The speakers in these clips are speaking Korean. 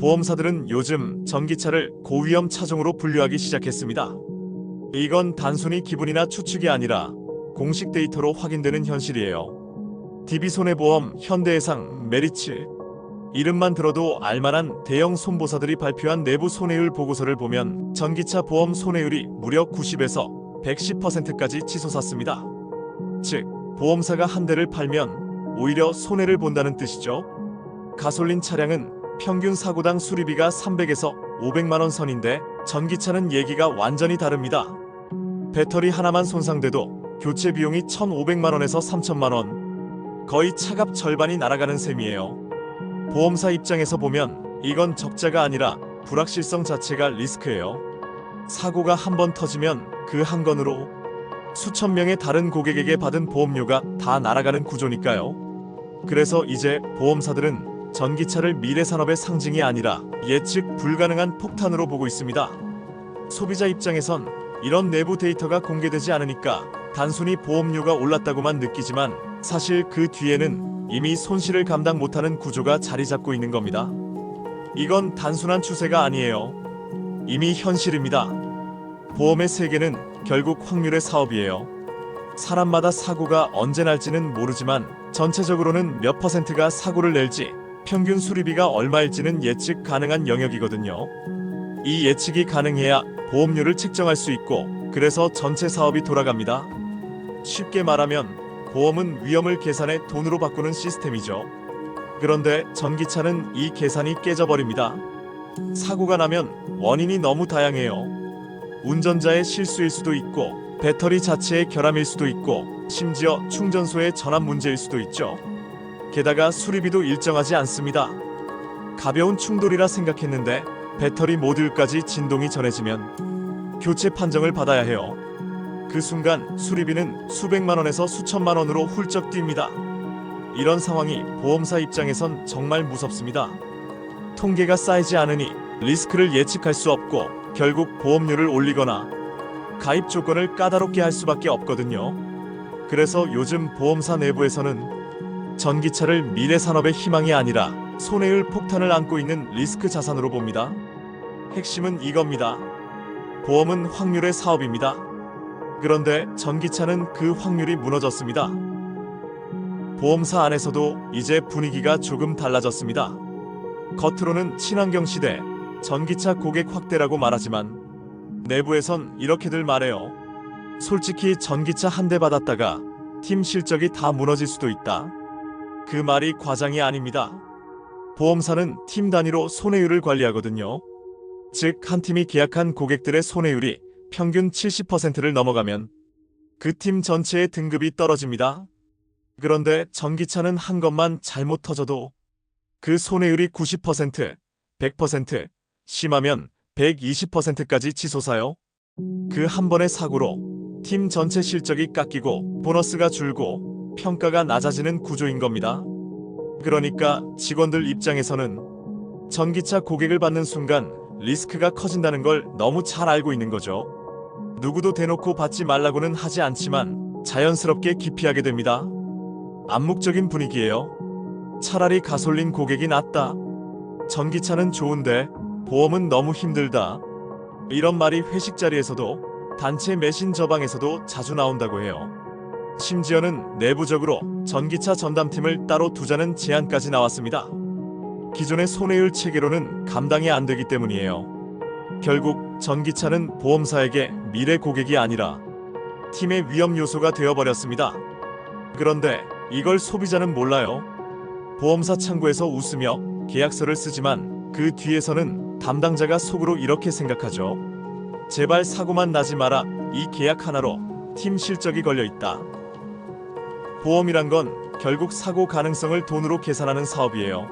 보험사들은 요즘 전기차를 고위험 차종으로 분류하기 시작했습니다. 이건 단순히 기분이나 추측이 아니라 공식 데이터로 확인되는 현실이에요. DB손해보험, 현대해상, 메리츠 이름만 들어도 알만한 대형 손보사들이 발표한 내부 손해율 보고서를 보면 전기차 보험 손해율이 무려 90에서 110%까지 치솟았습니다. 즉, 보험사가 한 대를 팔면 오히려 손해를 본다는 뜻이죠. 가솔린 차량은 평균 사고당 수리비가 300에서 500만 원 선인데 전기차는 얘기가 완전히 다릅니다. 배터리 하나만 손상돼도 교체 비용이 1,500만 원에서 3천만 원. 거의 차값 절반이 날아가는 셈이에요. 보험사 입장에서 보면 이건 적자가 아니라 불확실성 자체가 리스크예요. 사고가 한 번 터지면 그 한 건으로 수천 명의 다른 고객에게 받은 보험료가 다 날아가는 구조니까요. 그래서 이제 보험사들은 전기차를 미래 산업의 상징이 아니라 예측 불가능한 폭탄으로 보고 있습니다. 소비자 입장에선 이런 내부 데이터가 공개되지 않으니까 단순히 보험료가 올랐다고만 느끼지만 사실 그 뒤에는 이미 손실을 감당 못하는 구조가 자리 잡고 있는 겁니다. 이건 단순한 추세가 아니에요. 이미 현실입니다. 보험의 세계는 결국 확률의 사업이에요. 사람마다 사고가 언제 날지는 모르지만 전체적으로는 몇 퍼센트가 사고를 낼지 평균 수리비가 얼마일지는 예측 가능한 영역이거든요. 이 예측이 가능해야 보험료를 책정할 수 있고 그래서 전체 사업이 돌아갑니다. 쉽게 말하면 보험은 위험을 계산해 돈으로 바꾸는 시스템이죠. 그런데 전기차는 이 계산이 깨져버립니다. 사고가 나면 원인이 너무 다양해요. 운전자의 실수일 수도 있고 배터리 자체의 결함일 수도 있고 심지어 충전소의 전압 문제일 수도 있죠. 게다가 수리비도 일정하지 않습니다. 가벼운 충돌이라 생각했는데 배터리 모듈까지 진동이 전해지면 교체 판정을 받아야 해요. 그 순간 수리비는 수백만 원에서 수천만 원으로 훌쩍 뜁니다. 이런 상황이 보험사 입장에선 정말 무섭습니다. 통계가 쌓이지 않으니 리스크를 예측할 수 없고 결국 보험료를 올리거나 가입 조건을 까다롭게 할 수밖에 없거든요. 그래서 요즘 보험사 내부에서는 전기차를 미래 산업의 희망이 아니라 손해율 폭탄을 안고 있는 리스크 자산으로 봅니다. 핵심은 이겁니다. 보험은 확률의 사업입니다. 그런데 전기차는 그 확률이 무너졌습니다. 보험사 안에서도 이제 분위기가 조금 달라졌습니다. 겉으로는 친환경 시대, 전기차 고객 확대라고 말하지만 내부에선 이렇게들 말해요. 솔직히 전기차 한 대 받았다가 팀 실적이 다 무너질 수도 있다. 그 말이 과장이 아닙니다. 보험사는 팀 단위로 손해율을 관리하거든요. 즉, 한 팀이 계약한 고객들의 손해율이 평균 70%를 넘어가면 그 팀 전체의 등급이 떨어집니다. 그런데 전기차는 한 것만 잘못 터져도 그 손해율이 90%, 100%, 심하면 120%까지 치솟아요. 그 한 번의 사고로 팀 전체 실적이 깎이고 보너스가 줄고 평가가 낮아지는 구조인 겁니다. 그러니까 직원들 입장에서는 전기차 고객을 받는 순간 리스크가 커진다는 걸 너무 잘 알고 있는 거죠. 누구도 대놓고 받지 말라고는 하지 않지만 자연스럽게 기피하게 됩니다. 암묵적인 분위기예요. 차라리 가솔린 고객이 낫다. 전기차는 좋은데 보험은 너무 힘들다. 이런 말이 회식 자리에서도 단체 메신 저방에서도 자주 나온다고 해요. 심지어는 내부적으로 전기차 전담팀을 따로 두자는 제안까지 나왔습니다. 기존의 손해율 체계로는 감당이 안 되기 때문이에요. 결국 전기차는 보험사에게 미래 고객이 아니라 팀의 위험 요소가 되어버렸습니다. 그런데 이걸 소비자는 몰라요. 보험사 창구에서 웃으며 계약서를 쓰지만 그 뒤에서는 담당자가 속으로 이렇게 생각하죠. 제발 사고만 나지 마라. 이 계약 하나로 팀 실적이 걸려 있다. 보험이란 건 결국 사고 가능성을 돈으로 계산하는 사업이에요.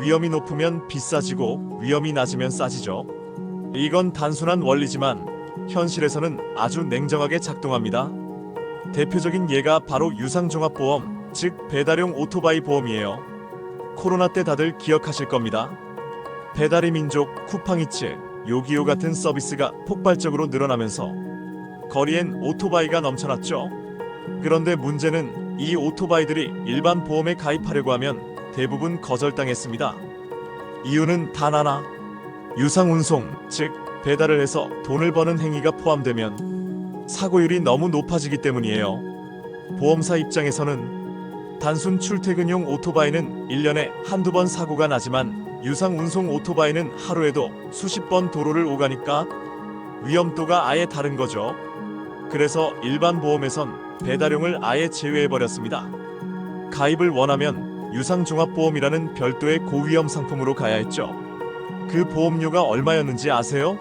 위험이 높으면 비싸지고 위험이 낮으면 싸지죠. 이건 단순한 원리지만 현실에서는 아주 냉정하게 작동합니다. 대표적인 예가 바로 유상종합보험, 즉 배달용 오토바이 보험이에요. 코로나 때 다들 기억하실 겁니다. 배달의 민족, 쿠팡이츠, 요기요 같은 서비스가 폭발적으로 늘어나면서 거리엔 오토바이가 넘쳐났죠. 그런데 문제는 이 오토바이들이 일반 보험에 가입하려고 하면 대부분 거절당했습니다. 이유는 단 하나. 유상 운송, 즉 배달을 해서 돈을 버는 행위가 포함되면 사고율이 너무 높아지기 때문이에요. 보험사 입장에서는 단순 출퇴근용 오토바이는 1년에 한두 번 사고가 나지만 유상 운송 오토바이는 하루에도 수십 번 도로를 오가니까 위험도가 아예 다른 거죠. 그래서 일반 보험에선 배달용을 아예 제외해 버렸습니다. 가입을 원하면 유상종합보험이라는 별도의 고위험 상품으로 가야 했죠. 그 보험료가 얼마였는지 아세요?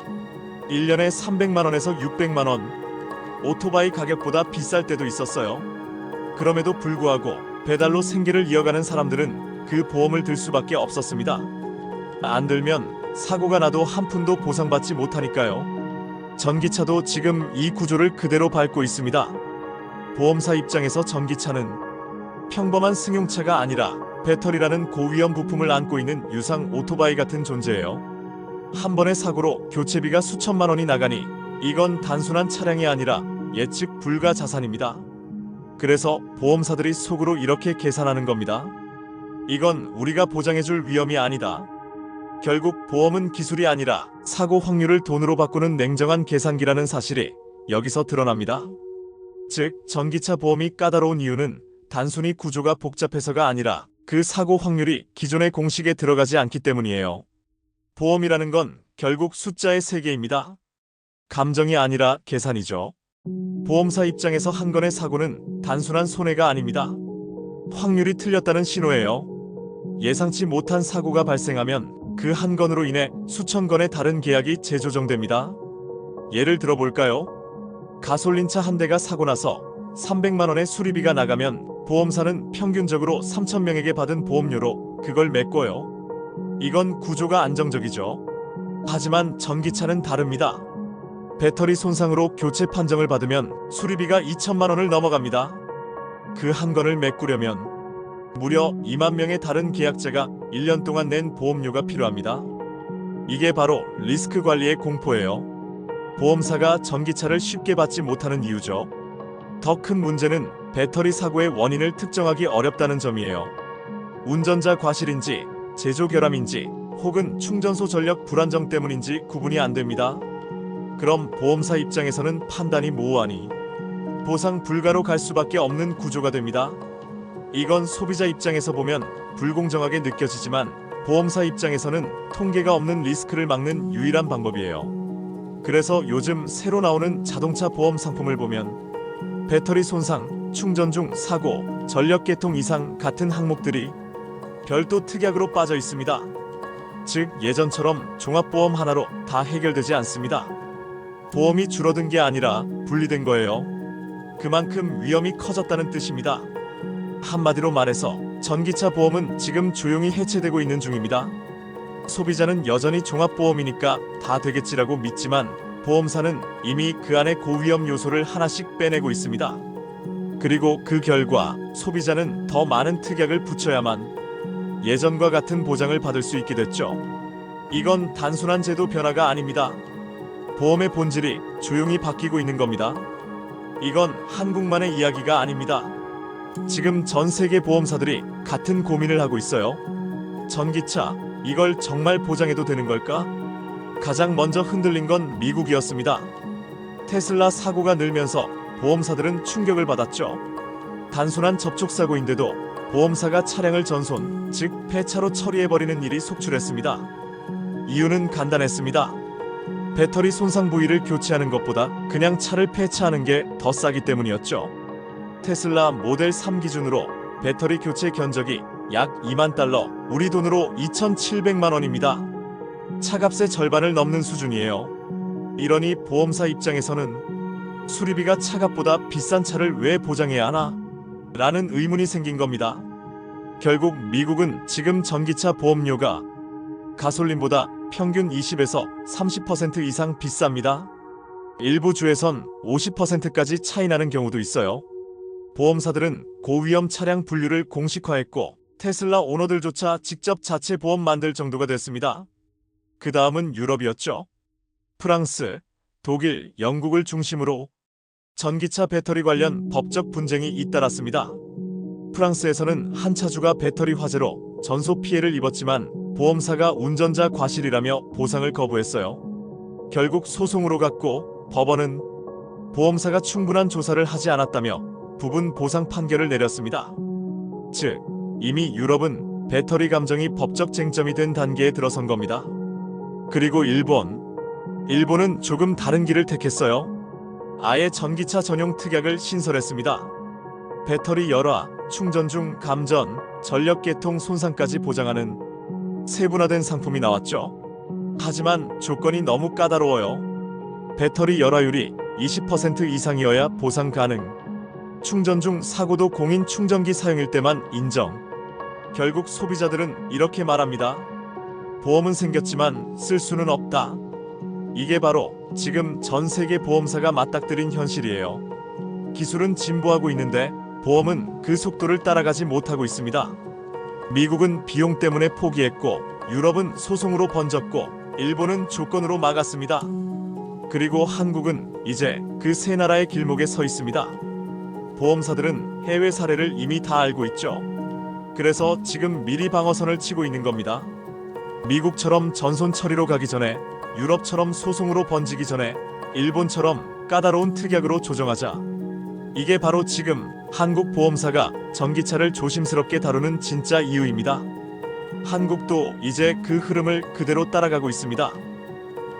1년에 300만 원에서 600만 원. 오토바이 가격보다 비쌀 때도 있었어요. 그럼에도 불구하고 배달로 생계를 이어가는 사람들은 그 보험을 들 수밖에 없었습니다. 안 들면 사고가 나도 한 푼도 보상받지 못하니까요. 전기차도 지금 이 구조를 그대로 밟고 있습니다. 보험사 입장에서 전기차는 평범한 승용차가 아니라 배터리라는 고위험 부품을 안고 있는 유상 오토바이 같은 존재예요. 한 번의 사고로 교체비가 수천만 원이 나가니 이건 단순한 차량이 아니라 예측 불가 자산입니다. 그래서 보험사들이 속으로 이렇게 계산하는 겁니다. 이건 우리가 보장해줄 위험이 아니다. 결국 보험은 기술이 아니라 사고 확률을 돈으로 바꾸는 냉정한 계산기라는 사실이 여기서 드러납니다. 즉, 전기차 보험이 까다로운 이유는 단순히 구조가 복잡해서가 아니라 그 사고 확률이 기존의 공식에 들어가지 않기 때문이에요. 보험이라는 건 결국 숫자의 세계입니다. 감정이 아니라 계산이죠. 보험사 입장에서 한 건의 사고는 단순한 손해가 아닙니다. 확률이 틀렸다는 신호예요. 예상치 못한 사고가 발생하면 그 한 건으로 인해 수천 건의 다른 계약이 재조정됩니다. 예를 들어볼까요? 가솔린차 한 대가 사고 나서 300만 원의 수리비가 나가면 보험사는 평균적으로 3천 명에게 받은 보험료로 그걸 메꿔요. 이건 구조가 안정적이죠. 하지만 전기차는 다릅니다. 배터리 손상으로 교체 판정을 받으면 수리비가 2천만 원을 넘어갑니다. 그 한 건을 메꾸려면 무려 2만 명의 다른 계약자가 1년 동안 낸 보험료가 필요합니다. 이게 바로 리스크 관리의 공포예요. 보험사가 전기차를 쉽게 받지 못하는 이유죠. 더 큰 문제는 배터리 사고의 원인을 특정하기 어렵다는 점이에요. 운전자 과실인지, 제조 결함인지, 혹은 충전소 전력 불안정 때문인지 구분이 안 됩니다. 그럼 보험사 입장에서는 판단이 모호하니 보상 불가로 갈 수밖에 없는 구조가 됩니다. 이건 소비자 입장에서 보면 불공정하게 느껴지지만 보험사 입장에서는 통계가 없는 리스크를 막는 유일한 방법이에요. 그래서 요즘 새로 나오는 자동차 보험 상품을 보면 배터리 손상, 충전 중 사고, 전력 개통 이상 같은 항목들이 별도 특약으로 빠져 있습니다. 즉 예전처럼 종합보험 하나로 다 해결되지 않습니다. 보험이 줄어든 게 아니라 분리된 거예요. 그만큼 위험이 커졌다는 뜻입니다. 한마디로 말해서 전기차 보험은 지금 조용히 해체되고 있는 중입니다. 소비자는 여전히 종합보험이니까 다 되겠지라고 믿지만 보험사는 이미 그 안에 고위험 요소를 하나씩 빼내고 있습니다. 그리고 그 결과 소비자는 더 많은 특약을 붙여야만 예전과 같은 보장을 받을 수 있게 됐죠. 이건 단순한 제도 변화가 아닙니다. 보험의 본질이 조용히 바뀌고 있는 겁니다. 이건 한국만의 이야기가 아닙니다. 지금 전 세계 보험사들이 같은 고민을 하고 있어요. 전기차, 이걸 정말 보장해도 되는 걸까? 가장 먼저 흔들린 건 미국이었습니다. 테슬라 사고가 늘면서 보험사들은 충격을 받았죠. 단순한 접촉 사고인데도 보험사가 차량을 전손, 즉 폐차로 처리해버리는 일이 속출했습니다. 이유는 간단했습니다. 배터리 손상 부위를 교체하는 것보다 그냥 차를 폐차하는 게 더 싸기 때문이었죠. 테슬라 모델 3 기준으로 배터리 교체 견적이 약 2만 달러, 우리 돈으로 2,700만 원입니다. 차값의 절반을 넘는 수준이에요. 이러니 보험사 입장에서는 수리비가 차값보다 비싼 차를 왜 보장해야 하나? 라는 의문이 생긴 겁니다. 결국 미국은 지금 전기차 보험료가 가솔린보다 평균 20에서 30% 이상 비쌉니다. 일부 주에선 50%까지 차이 나는 경우도 있어요. 보험사들은 고위험 차량 분류를 공식화했고 테슬라 오너들조차 직접 자체 보험 만들 정도가 됐습니다. 그 다음은 유럽이었죠. 프랑스, 독일, 영국을 중심으로 전기차 배터리 관련 법적 분쟁이 잇따랐습니다. 프랑스에서는 한 차주가 배터리 화재로 전소 피해를 입었지만 보험사가 운전자 과실이라며 보상을 거부했어요. 결국 소송으로 갔고 법원은 보험사가 충분한 조사를 하지 않았다며 부분 보상 판결을 내렸습니다. 즉, 이미 유럽은 배터리 감정이 법적 쟁점이 된 단계에 들어선 겁니다. 그리고 일본. 일본은 조금 다른 길을 택했어요. 아예 전기차 전용 특약을 신설했습니다. 배터리 열화, 충전 중 감전, 전력 계통 손상까지 보장하는 세분화된 상품이 나왔죠. 하지만 조건이 너무 까다로워요. 배터리 열화율이 20% 이상이어야 보상 가능. 충전 중 사고도 공인 충전기 사용일 때만 인정. 결국 소비자들은 이렇게 말합니다. 보험은 생겼지만 쓸 수는 없다. 이게 바로 지금 전 세계 보험사가 맞닥뜨린 현실이에요. 기술은 진보하고 있는데 보험은 그 속도를 따라가지 못하고 있습니다. 미국은 비용 때문에 포기했고 유럽은 소송으로 번졌고 일본은 조건으로 막았습니다. 그리고 한국은 이제 그 세 나라의 길목에 서 있습니다. 보험사들은 해외 사례를 이미 다 알고 있죠. 그래서 지금 미리 방어선을 치고 있는 겁니다. 미국처럼 전손 처리로 가기 전에 유럽처럼 소송으로 번지기 전에 일본처럼 까다로운 특약으로 조정하자. 이게 바로 지금 한국 보험사가 전기차를 조심스럽게 다루는 진짜 이유입니다. 한국도 이제 그 흐름을 그대로 따라가고 있습니다.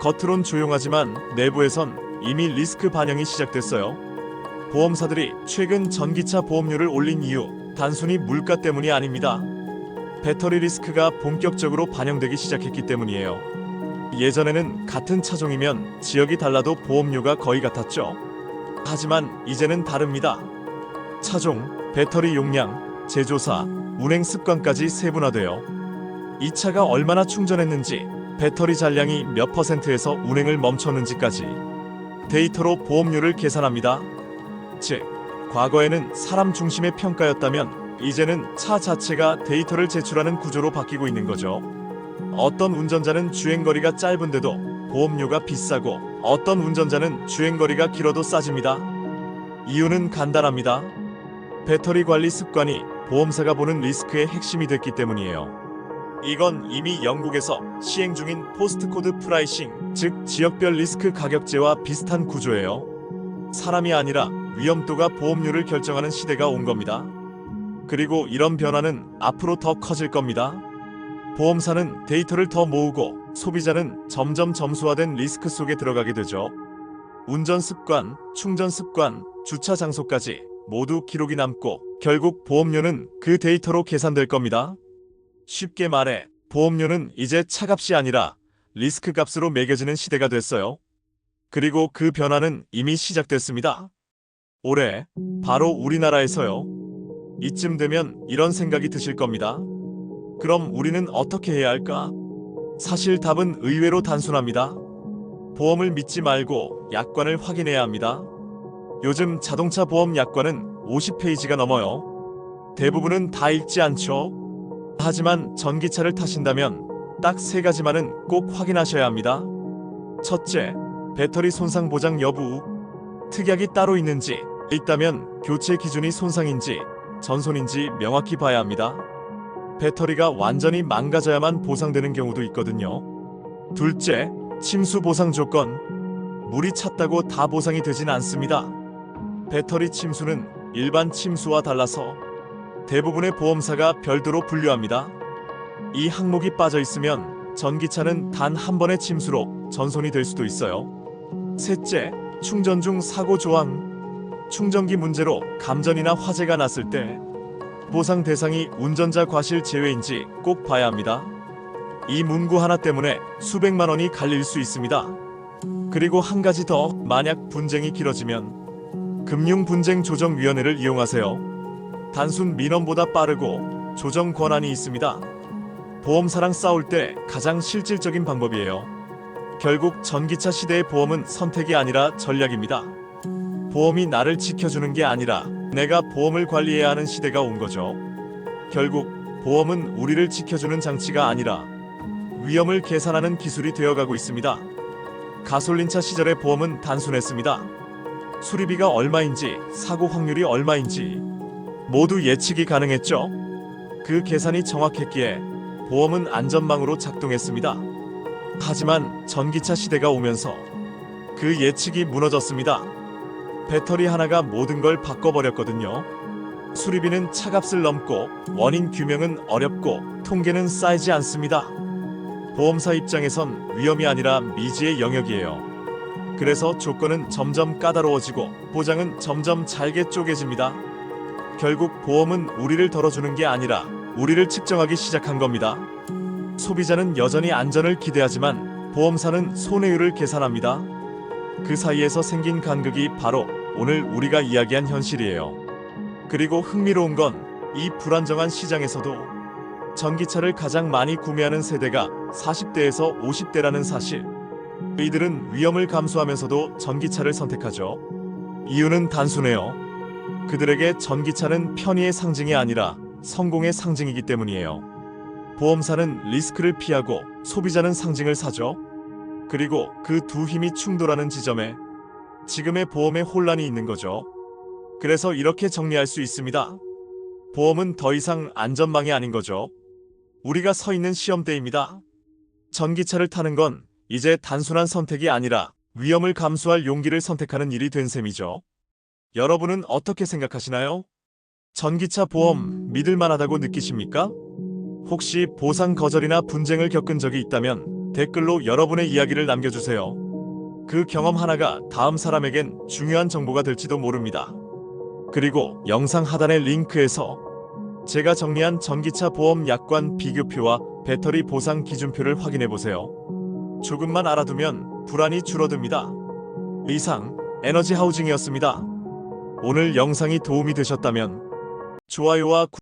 겉으론 조용하지만 내부에선 이미 리스크 반영이 시작됐어요. 보험사들이 최근 전기차 보험료를 올린 이유 단순히 물가 때문이 아닙니다. 배터리 리스크가 본격적으로 반영되기 시작했기 때문이에요. 예전에는 같은 차종이면 지역이 달라도 보험료가 거의 같았죠. 하지만 이제는 다릅니다. 차종, 배터리 용량, 제조사, 운행 습관까지 세분화되어 이 차가 얼마나 충전했는지, 배터리 잔량이 몇 퍼센트에서 운행을 멈췄는지까지 데이터로 보험료를 계산합니다. 즉, 과거에는 사람 중심의 평가였다면 이제는 차 자체가 데이터를 제출하는 구조로 바뀌고 있는 거죠. 어떤 운전자는 주행거리가 짧은데도 보험료가 비싸고 어떤 운전자는 주행거리가 길어도 싸집니다. 이유는 간단합니다. 배터리 관리 습관이 보험사가 보는 리스크의 핵심이 됐기 때문이에요. 이건 이미 영국에서 시행 중인 포스트코드 프라이싱, 즉 지역별 리스크 가격제와 비슷한 구조예요. 사람이 아니라 위험도가 보험료를 결정하는 시대가 온 겁니다. 그리고 이런 변화는 앞으로 더 커질 겁니다. 보험사는 데이터를 더 모으고 소비자는 점점 점수화된 리스크 속에 들어가게 되죠. 운전 습관, 충전 습관, 주차 장소까지 모두 기록이 남고 결국 보험료는 그 데이터로 계산될 겁니다. 쉽게 말해 보험료는 이제 차값이 아니라 리스크 값으로 매겨지는 시대가 됐어요. 그리고 그 변화는 이미 시작됐습니다. 올해 바로 우리나라에서요. 이쯤 되면 이런 생각이 드실 겁니다. 그럼 우리는 어떻게 해야 할까? 사실 답은 의외로 단순합니다. 보험을 믿지 말고 약관을 확인해야 합니다. 요즘 자동차 보험 약관은 50페이지가 넘어요. 대부분은 다 읽지 않죠. 하지만 전기차를 타신다면 딱 세 가지만은 꼭 확인하셔야 합니다. 첫째, 배터리 손상 보장 여부. 특약이 따로 있는지, 있다면 교체 기준이 손상인지, 전손인지 명확히 봐야 합니다. 배터리가 완전히 망가져야만 보상되는 경우도 있거든요. 둘째, 침수 보상 조건. 물이 찼다고 다 보상이 되진 않습니다. 배터리 침수는 일반 침수와 달라서 대부분의 보험사가 별도로 분류합니다. 이 항목이 빠져 있으면 전기차는 단 한 번의 침수로 전손이 될 수도 있어요. 셋째, 충전 중 사고 조항. 충전기 문제로 감전이나 화재가 났을 때 보상 대상이 운전자 과실 제외인지 꼭 봐야 합니다. 이 문구 하나 때문에 수백만 원이 갈릴 수 있습니다. 그리고 한 가지 더, 만약 분쟁이 길어지면 금융분쟁조정위원회를 이용하세요. 단순 민원보다 빠르고 조정 권한이 있습니다. 보험사랑 싸울 때 가장 실질적인 방법이에요. 결국 전기차 시대의 보험은 선택이 아니라 전략입니다. 보험이 나를 지켜주는 게 아니라 내가 보험을 관리해야 하는 시대가 온 거죠. 결국 보험은 우리를 지켜주는 장치가 아니라 위험을 계산하는 기술이 되어가고 있습니다. 가솔린차 시절의 보험은 단순했습니다. 수리비가 얼마인지, 사고 확률이 얼마인지 모두 예측이 가능했죠. 그 계산이 정확했기에 보험은 안전망으로 작동했습니다. 하지만 전기차 시대가 오면서 그 예측이 무너졌습니다. 배터리 하나가 모든 걸 바꿔버렸거든요. 수리비는 차값을 넘고 원인 규명은 어렵고 통계는 쌓이지 않습니다. 보험사 입장에선 위험이 아니라 미지의 영역이에요. 그래서 조건은 점점 까다로워지고 보장은 점점 잘게 쪼개집니다. 결국 보험은 우리를 덜어주는 게 아니라 우리를 측정하기 시작한 겁니다. 소비자는 여전히 안전을 기대하지만 보험사는 손해율을 계산합니다. 그 사이에서 생긴 간극이 바로 오늘 우리가 이야기한 현실이에요. 그리고 흥미로운 건 이 불안정한 시장에서도 전기차를 가장 많이 구매하는 세대가 40대에서 50대라는 사실. 이들은 위험을 감수하면서도 전기차를 선택하죠. 이유는 단순해요. 그들에게 전기차는 편의의 상징이 아니라 성공의 상징이기 때문이에요. 보험사는 리스크를 피하고 소비자는 상징을 사죠. 그리고 그 두 힘이 충돌하는 지점에 지금의 보험의 혼란이 있는 거죠. 그래서 이렇게 정리할 수 있습니다. 보험은 더 이상 안전망이 아닌 거죠. 우리가 서 있는 시험대입니다. 전기차를 타는 건 이제 단순한 선택이 아니라 위험을 감수할 용기를 선택하는 일이 된 셈이죠. 여러분은 어떻게 생각하시나요? 전기차 보험 믿을 만하다고 느끼십니까? 혹시 보상 거절이나 분쟁을 겪은 적이 있다면 댓글로 여러분의 이야기를 남겨주세요. 그 경험 하나가 다음 사람에겐 중요한 정보가 될지도 모릅니다. 그리고 영상 하단의 링크에서 제가 정리한 전기차 보험 약관 비교표와 배터리 보상 기준표를 확인해 보세요. 조금만 알아두면 불안이 줄어듭니다. 이상 에너지 하우징이었습니다. 오늘 영상이 도움이 되셨다면 좋아요와